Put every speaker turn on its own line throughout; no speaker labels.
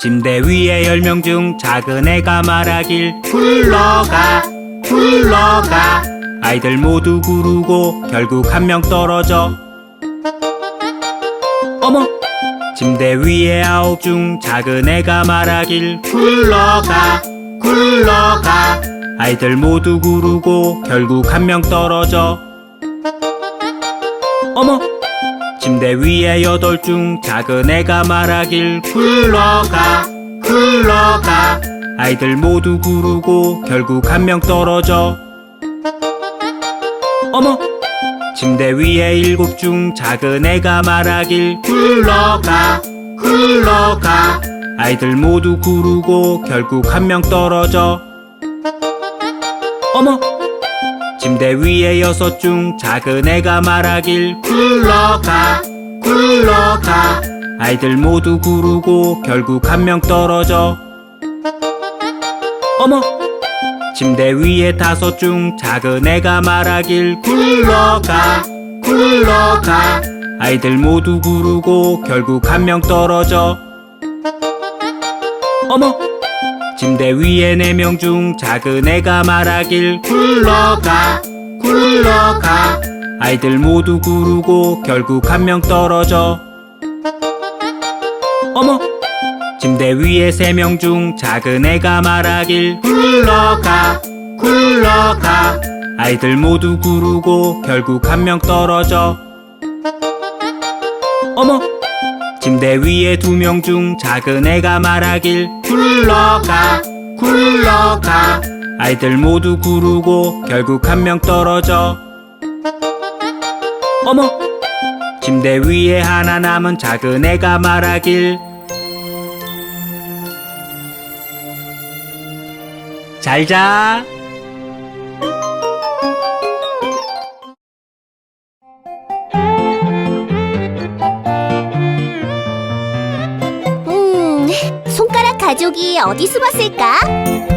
침대 위에 열 명 중 작은 애가 말하길 굴러가 굴러가. 아이들 모두 구르고 결국 한 명 떨어져. 어머! 침대 위에 아홉 중 작은 애가 말하길 굴러가 굴러가. 아이들 모두 구르고 결국 한 명 떨어져. 어머 침대 위에 여덟 중 작은 애가 말하길 굴러가 굴러가. 아이들 모두 구르고 결국 한 명 떨어져. 어머! 침대 위에 일곱 중 작은 애가 말하길 굴러가 굴러가. 아이들 모두 구르고 결국 한 명 떨어져. 어머 침대 위에 여섯 중 작은 애가 말하길 굴러가 굴러가. 아이들 모두 구르고 결국 한 명 떨어져. 어머! 침대 위에 다섯 중 작은 애가 말하길 굴러가 굴러가. 아이들 모두 구르고 결국 한 명 떨어져. 어머 침대 위에 네 명 중 작은 애가 말하길 굴러가 굴러가. 아이들 모두 구르고 결국 한 명 떨어져. 어머! 침대 위에 세 명 중 작은 애가 말하길 굴러가 굴러가. 아이들 모두 구르고 결국 한 명 떨어져. 어머! 침대 위에 두 명 중 작은 애가 말하길 굴러가 굴러가. 아이들 모두 구르고 결국 한 명 떨어져. 어머 침대 위에 하나 남은 작은 애가 말하길. 잘자
가족이 어디 숨었을까?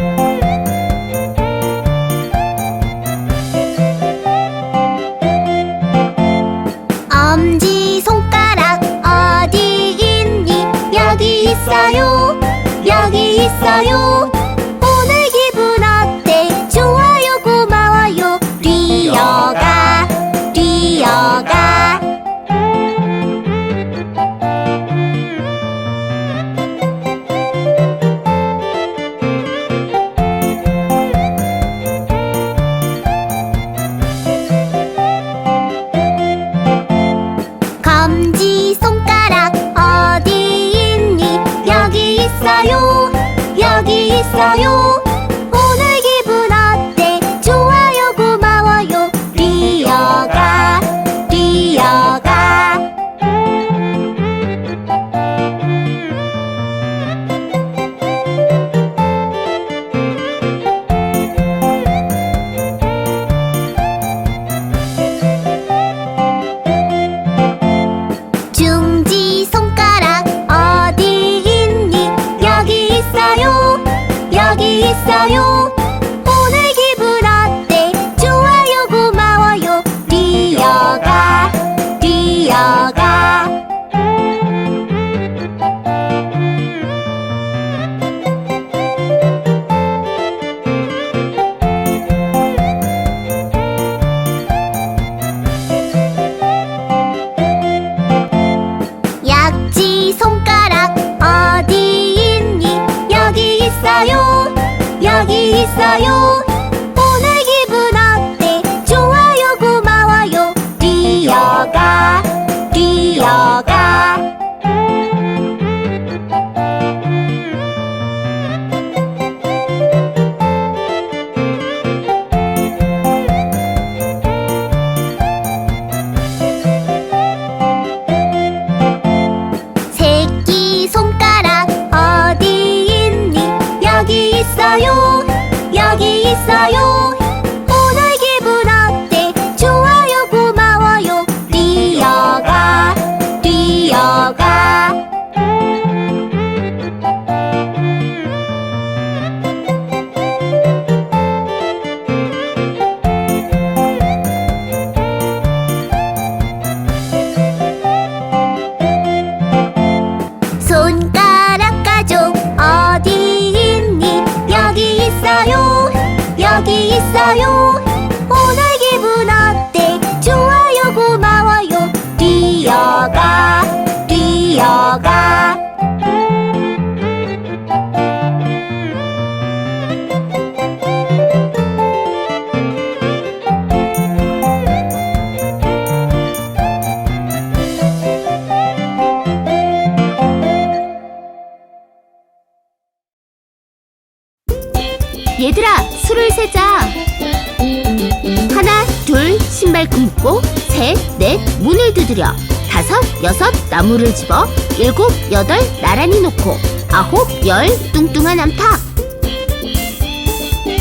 나무를 집어 일곱, 여덟, 나란히 놓고 아홉, 열, 뚱뚱한 암탉.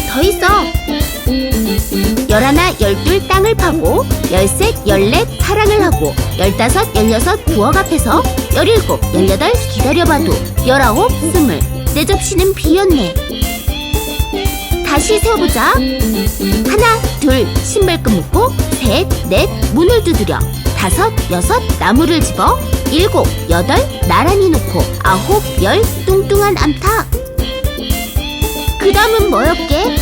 더 있어. 열하나, 열둘, 땅을 파고 열셋, 열넷, 사랑을 하고 열다섯, 열여섯, 부엌 앞에서 열일곱, 열여덟, 기다려봐도 열아홉, 스물. 내 접시는 비었네. 다시 세어보자. 하나, 둘, 신발끈 묶고 셋, 넷, 문을 두드려 다섯, 여섯, 나무를 집어 일곱, 여덟, 나란히 놓고 아홉, 열, 뚱뚱한 암탉 그 다음은 뭐였게?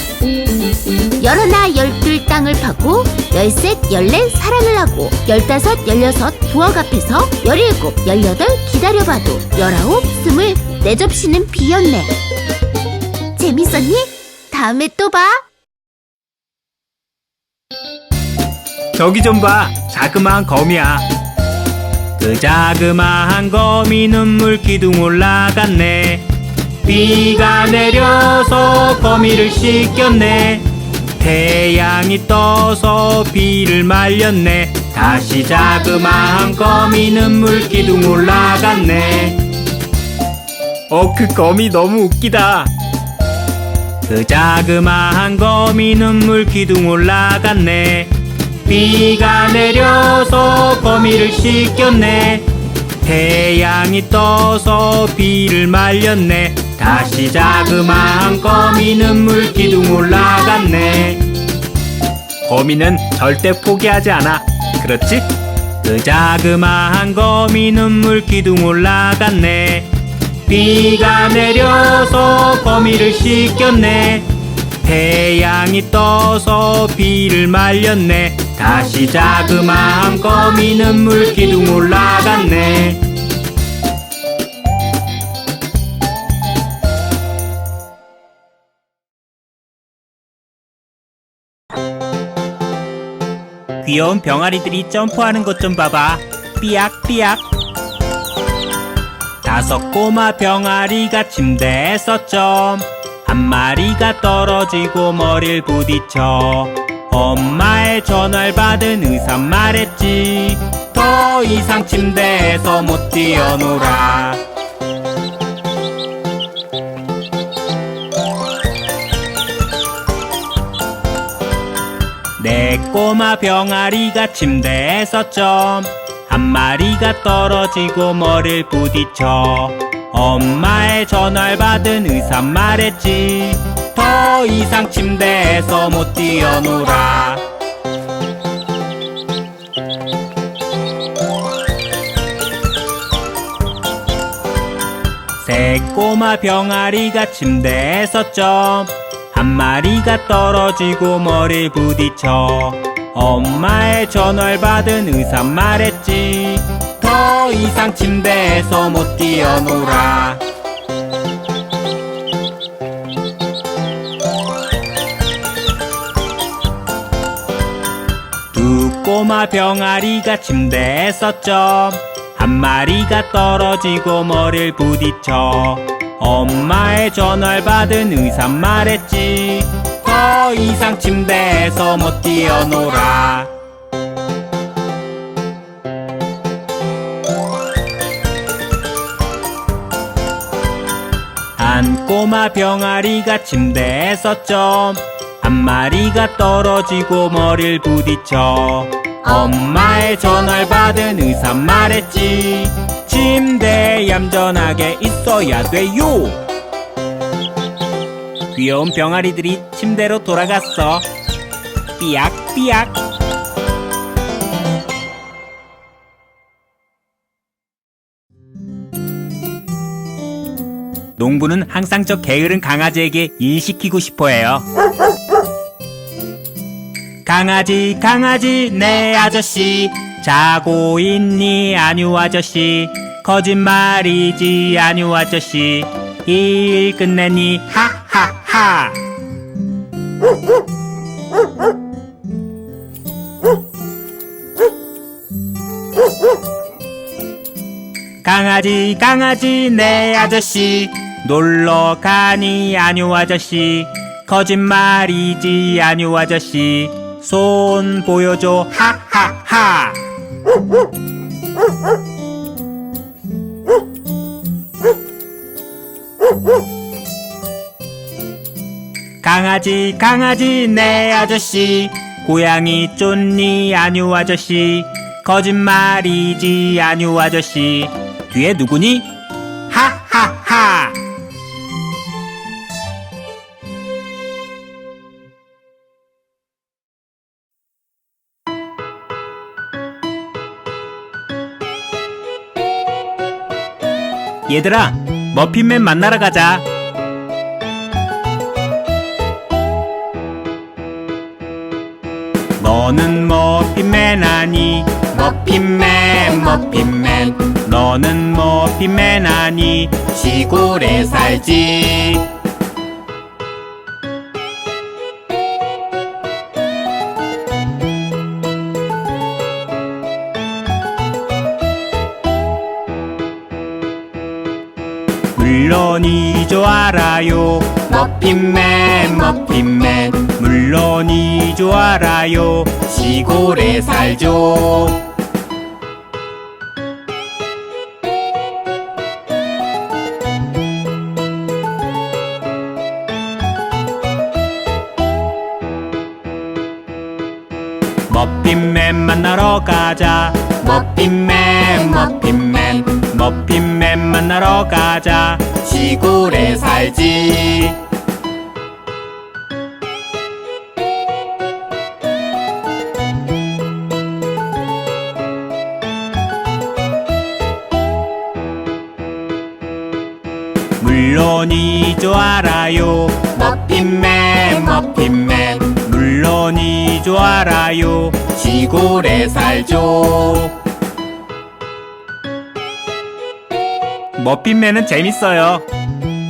열하나, 열둘, 땅을 파고 열셋, 열넷, 사랑을 하고 열다섯, 열여섯, 부엌 앞에서 열일곱, 열여덟, 기다려봐도 열아홉, 스물 내 접시는 비었네 재밌었니? 다음에 또 봐.
저기 좀 봐. 자그마한 거미야. 그 자그마한 거미 눈물 기둥 올라갔네. 비가 내려서 거미를 씻겼네. 태양이 떠서 비를 말렸네. 다시 자그마한 거미 눈물 기둥 올라갔네. 어, 그 거미 너무 웃기다. 그 자그마한 거미 눈물 기둥 올라갔네. 비가 내려서 거미를 씻겼네. 태양이 떠서 비를 말렸네. 다시 자그마한 거미 눈물 기둥 올라갔네. 거미는 절대 포기하지 않아. 그렇지? 그 자그마한 거미 눈물 기둥 올라갔네. 비가 내려서 거미를 씻겼네 태양이 떠서 비를 말렸네. 다시 자그마한 거미 눈물 기둥 올라갔네. 귀여운 병아리들이 점프하는 것 좀 봐봐. 삐약삐약. 다섯 꼬마 병아리가 침대에서 점 한 마리가 떨어지고 머리를 부딪혀 엄마의 전화를 받은 의사 말했지. 더 이상 침대에서 못 뛰어놀아. 내 꼬마 병아리가 침대에서 점한 마리가 떨어지고 머리를 부딪혀 엄마의 전화를 받은 의사 말했지. 더 이상 침대에서 못 뛰어놀아. 새 꼬마 병아리가 침대에서 점한 마리가 떨어지고 머리를 부딪혀. 엄마의 전화를 받은 의사 말했지 더 이상 침대에서 못 뛰어놀아. 두 꼬마 병아리가 침대에서 점한 마리가 떨어지고 머리를 부딪혀 엄마의 전화를 받은 의사 말했지. 더 이상 침대에서 못 뛰어놀아 한 꼬마 병아리가 침대에서 점한 마리가 떨어지고 머리를 부딪혀 엄마의 전화를 받은 의사 말했지. 침대에 얌전하게 있어야 돼요. 귀여운 병아리들이 침대로 돌아갔어. 삐약삐약 농부는 항상 저 게으른 강아지에게 일 시키고 싶어 해요. 강아지, 강아지, 내 아저씨. 자고 있니, 아뉴 아저씨. 거짓말이지, 아뉴 아저씨. 일 끝내니, 하하하. 강아지 강아지 내 아저씨 놀러 가니 아뉴 아저씨 거짓말이지 아뉴 아저씨 손 보여줘 하하하 강아지 강아지 내 아저씨 고양이 쫓니 아뉴 아저씨 거짓말이지 아뉴 아저씨 뒤에 누구니? 얘들아 머핀맨 만나러 가자. 너는 머핀맨 아니 머핀맨 머핀맨. 너는 머핀맨 아니 시골에 살지 알아요. 머핀맨 머핀맨 물론이죠 알아요. 시골에 살죠. 머핀맨 만나러 가자. 머핀맨 머핀맨 머핀맨 만나러 가자 시골에 살지. 물론이죠 알아요. 머핀맨 머핀맨. 물론이죠 알아요. 시골에 살죠 머핀맨은 재밌어요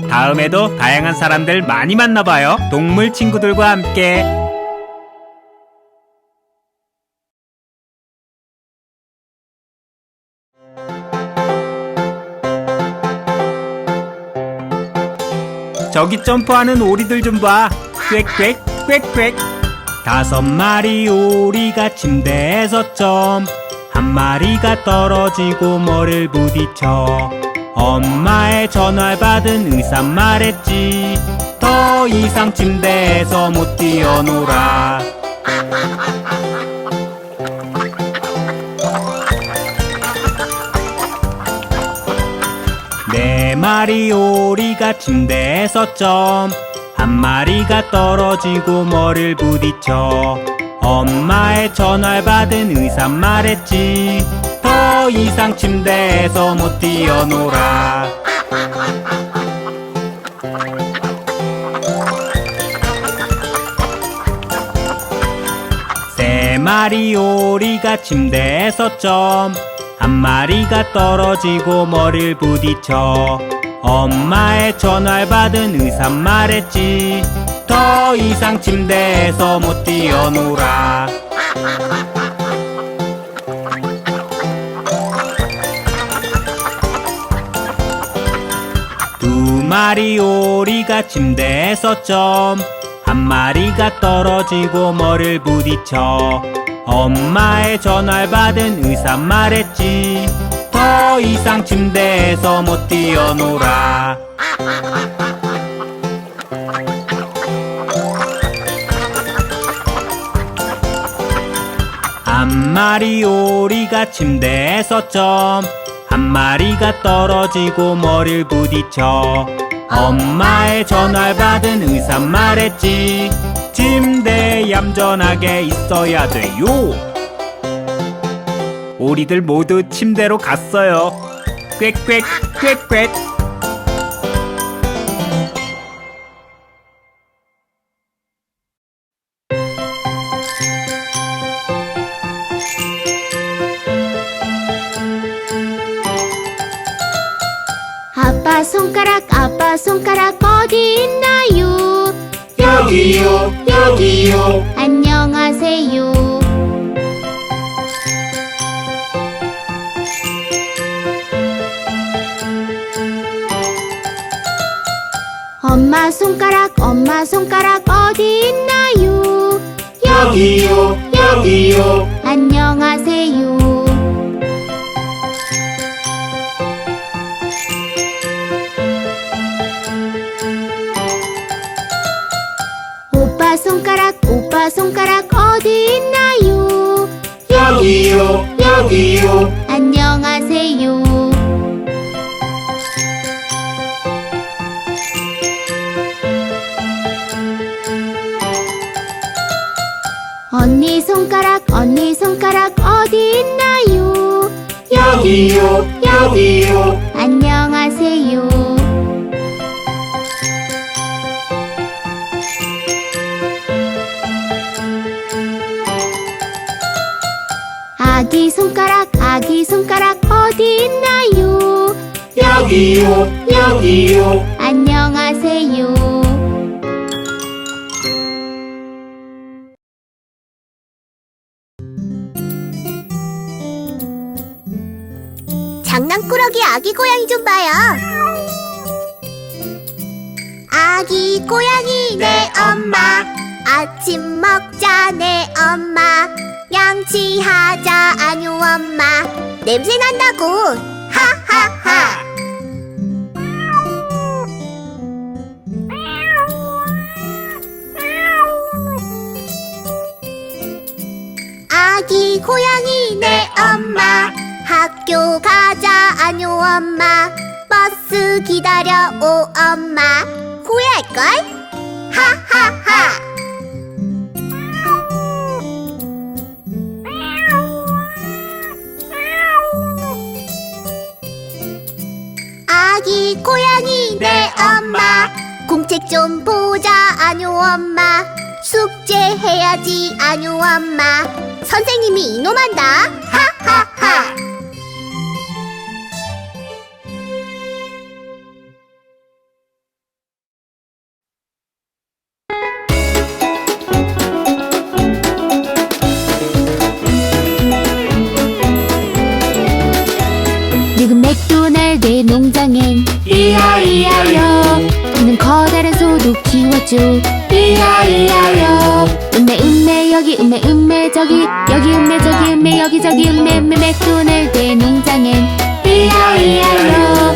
다음에도 다양한 사람들 많이 만나봐요 동물 친구들과 함께 저기 점프하는 오리들 좀 봐. 꽥꽥 꽥꽥. 다섯 마리 오리가 침대에서 점. 한 마리가 떨어지고 머리를 부딪혀. 엄마의 전화를 받은 의사 말했지. 더 이상 침대에서 못 뛰어놀아. 네 마리 오리가 침대에서 점. 한 마리가 떨어지고 머리를 부딪혀. 엄마의 전화를 받은 의사 말했지. 더 이상 침대에서 못 뛰어놀아. 세 마리 오리가 침대에서 점. 한 마리가 떨어지고 머리를 부딪혀. 엄마의 전화를 받은 의사 말했지. 더 이상 침대에서 못 뛰어놀아. 마리 오리가 침대에서 점. 한 마리가 떨어지고 머리를 부딪혀. 엄마의 전화를 받은 의사 말했지. 더 이상 침대에서 못 뛰어놀아. 한 마리 오리가 침대에서 점. 한 마리가 떨어지고 머리를 부딪혀. 엄마의 전화를 받은 의사 말했지. 침대에 얌전하게 있어야 돼요. 오리들 모두 침대로 갔어요. 꽥꽥 꽥꽥.
어디 있나요?
여기요 여기요.
안녕하세요. 엄마 손가락 엄마 손가락 어디 있나요?
여기요 여기요
안녕하세요. 손가락 어디 있나요?
여기요 여기요
안녕하세요. 언니 손가락, 언니 손가락 어디 있나요?
여기요 여기요
안녕 손가락, 아기 손가락 어디 있나요?
여기요 여기요
안녕하세요. 장난꾸러기 아기 고양이 좀 봐요. 아기 고양이 내 엄마 아침 먹자 내 엄마 양치하자 아뇨 엄마. 냄새 난다고. 하하하. 아기 고양이 내 엄마. 학교 가자 아뇨 엄마. 버스 기다려 오 엄마. 후회할걸? 하하하 아기 고양이 내 엄마. 공책 좀 보자 아뇨 엄마. 숙제해야지 아뇨 엄마. 선생님이 이놈한다. 하하하. 늙은 맥도날드 농장 키웠죠
이야 이야요.
음메 음메 여기 음메 음메 저기 여기 음메 저기 음메 여기 저기 음메 음메 맥도날드 농장엔
이야 이야요.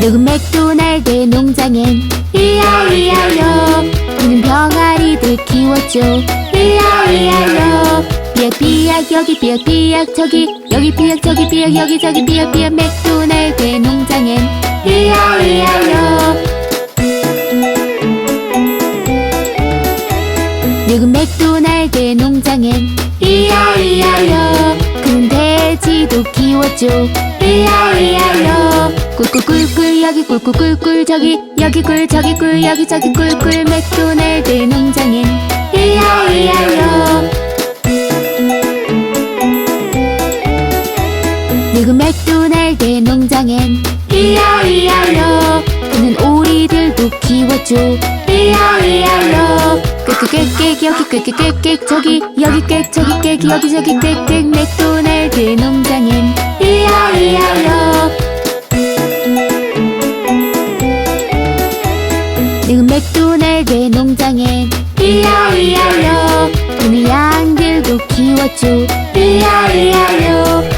늙은 맥도날드 농장엔
이야 이야요.
그는 병아리들 키웠죠.
이야 이야요.
삐약삐약 여기 삐약삐약 저기 여기 삐약 저기 삐약 여기 저기 삐약삐약 맥도날드 농장엔
이야 이야요
늙은 맥도날드 농장엔
이야 이야요
그는 돼지도 키웠죠.
이야 이야요
꿀꿀꿀꿀 여기 꿀꿀꿀꿀 저기 여기 꿀 저기 꿀 여기 저기 꿀꿀 맥도날드 농장엔
이야 이야요
늙은 맥도날드 농장엔
이야이야요.
그는 오리들도 키웠죠
이야이야요.
꽥꽥꽥꽥 여기 꽥꽥꽥꽥 저기 여기 꽥 저기 꽥 여기 저기 꽥꽥 맥도날드 농장엔.
이야이야요.
늙은 맥도날드 농장엔.
이야이야요.
그는 양들도 키웠죠
이야이야요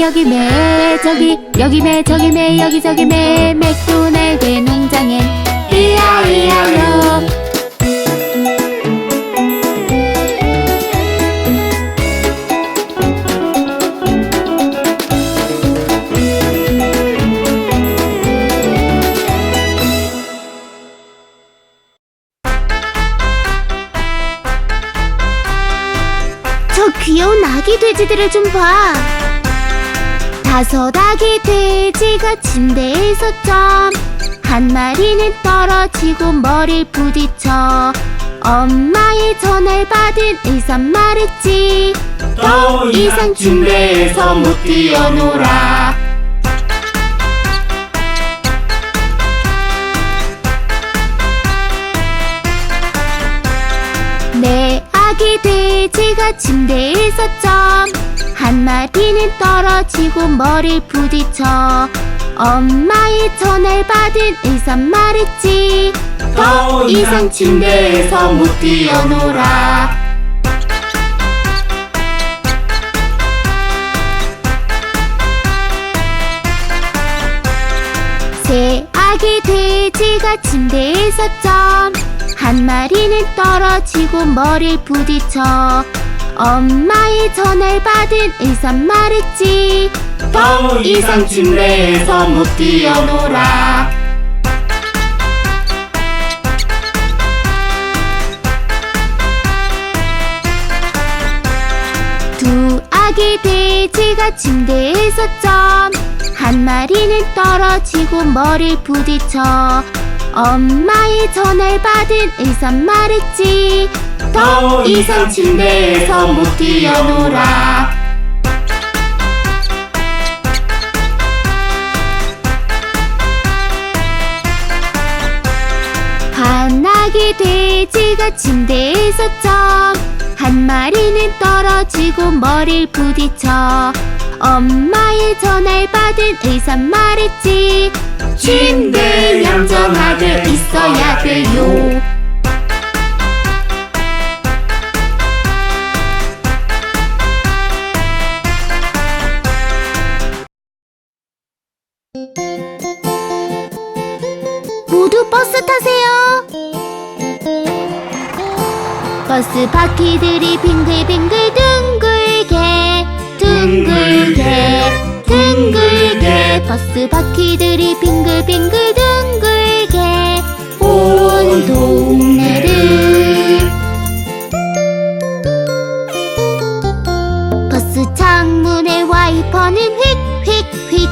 매 여기 매 저기 여기 매 저기 매 여기 저기 매 맥도날드 농장엔
이야이야요
저 귀여운 아기 돼지들을 좀 봐. 다섯 아기 돼지가 침대에서 점. 한 마리는 떨어지고 머리를 부딪혀. 엄마의 전화를 받은 의사 말했지.
더
이상 침대에서 못 뛰어놀아. 내 아기 돼지가 침대에 서 점. 한 마리는 떨어지고 머리를 부딪혀. 엄마의 전화를 받은 의사 말했지. 더 이상 침대에서 못 뛰어놀아 새 아기 돼지가 침대에 서 점 한 마리는 떨어지고 머리를 부딪혀 엄마의 전화를 받은 의사 말했지 더 이상 침대에서 못 뛰어놀아. 두 아기 돼지가 침대에서 점. 한 마리는 떨어지고 머리를 부딪혀 엄마의 전화를 받은 의사 말했지. 더 이상 침대에서 못 뛰어놀아. 반아기 돼지가 침대에서 점한 마리는 떨어지고 머리를 부딪혀. 엄마의 전화를 받은 의사 말했지 침대에 얌전하게 있어야 돼요 모두 버스 타세요. 버스 바퀴들이 빙글빙글 둥글게 둥글게 둥글게. 버스 바퀴들이 빙글빙글 둥글게. 온 동네를. 버스 창문의 와이퍼는 휙휙휙.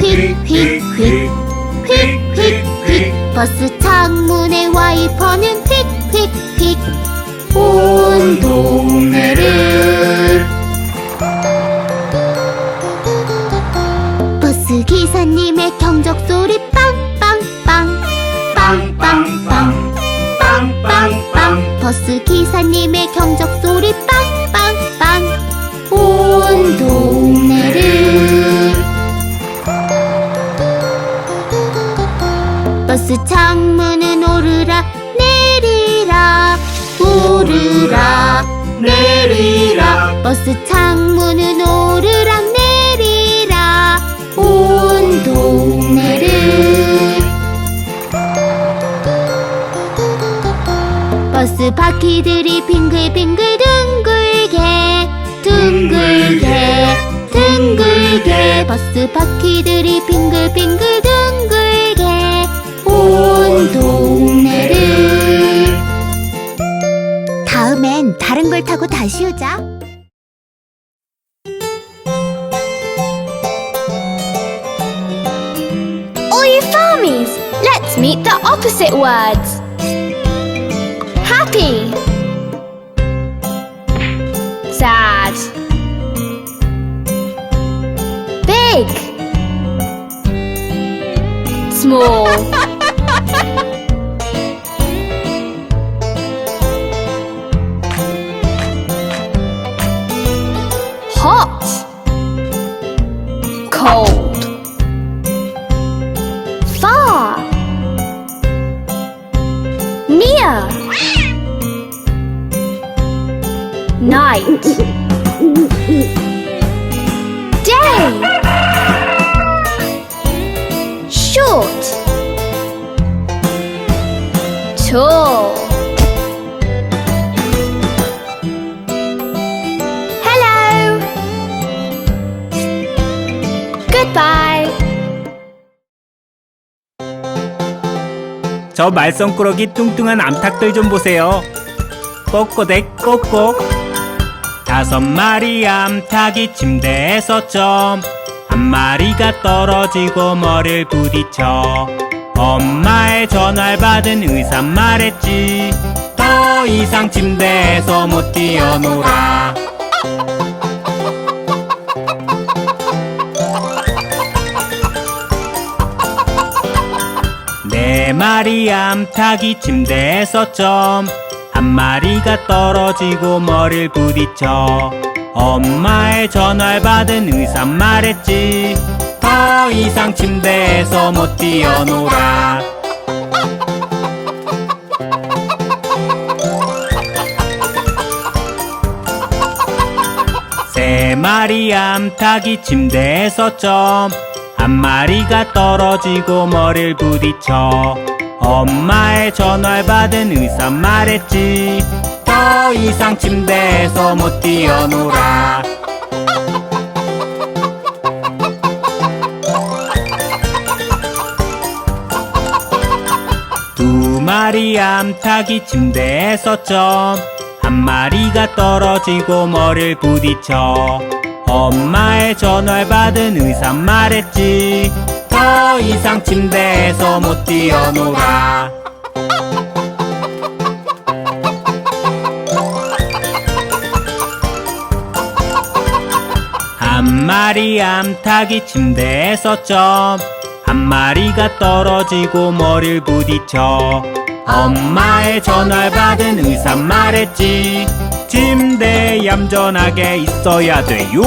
휙휙휙 휙휙휙 버스 창문의 와이퍼는 휙휙휙. 온 동네를 버스 창문은 오르라 내리라 온 동네를. 버스 바퀴들이 빙글빙글 둥글게 둥글게 둥글게. 버스 바퀴들이 빙글빙글 둥글게 온 동네를. 다음엔 다른 걸 타고 다시 오자.
Meet the opposite words. Happy. Sad. Big. Small.
저 말썽꾸러기 뚱뚱한 암탉들 좀 보세요. 꼬꼬댁 꼬꼬. 다섯 마리 암탉이 침대에서 점. 한 마리가 떨어지고 머리를 부딪혀. 엄마의 전화를 받은 의사 말했지. 더 이상 침대에서 못 뛰어놀아. 세 마리 암탉이 침대에서 점 한 마리가 떨어지고 머리를 부딪혀 엄마의 전화를 받은 의사 말했지. 더 이상 침대에서 못 뛰어놀아. 세 마리 암탉이 침대에서 점. 한 마리가 떨어지고 머리를 부딪혀 엄마의 전화를 받은 의사 말했지. 더 이상 침대에서 못 뛰어놀아. 두 마리 암탉이 침대에서 점한 마리가 떨어지고 머리를 부딪혀 엄마의 전화를 받은 의사 말했지. 더 이상 침대에서 못 뛰어놀아. 한 마리 암탉이 침대에서 점한 마리가 떨어지고 머리를 부딪혀. 엄마의 전화를 받은 의사 말했지 침대에 얌전하게 있어야 돼요.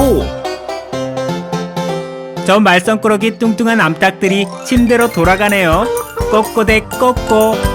저 말썽꾸러기 뚱뚱한 암탉들이 침대로 돌아가네요. 꼬꼬대 꼬꼬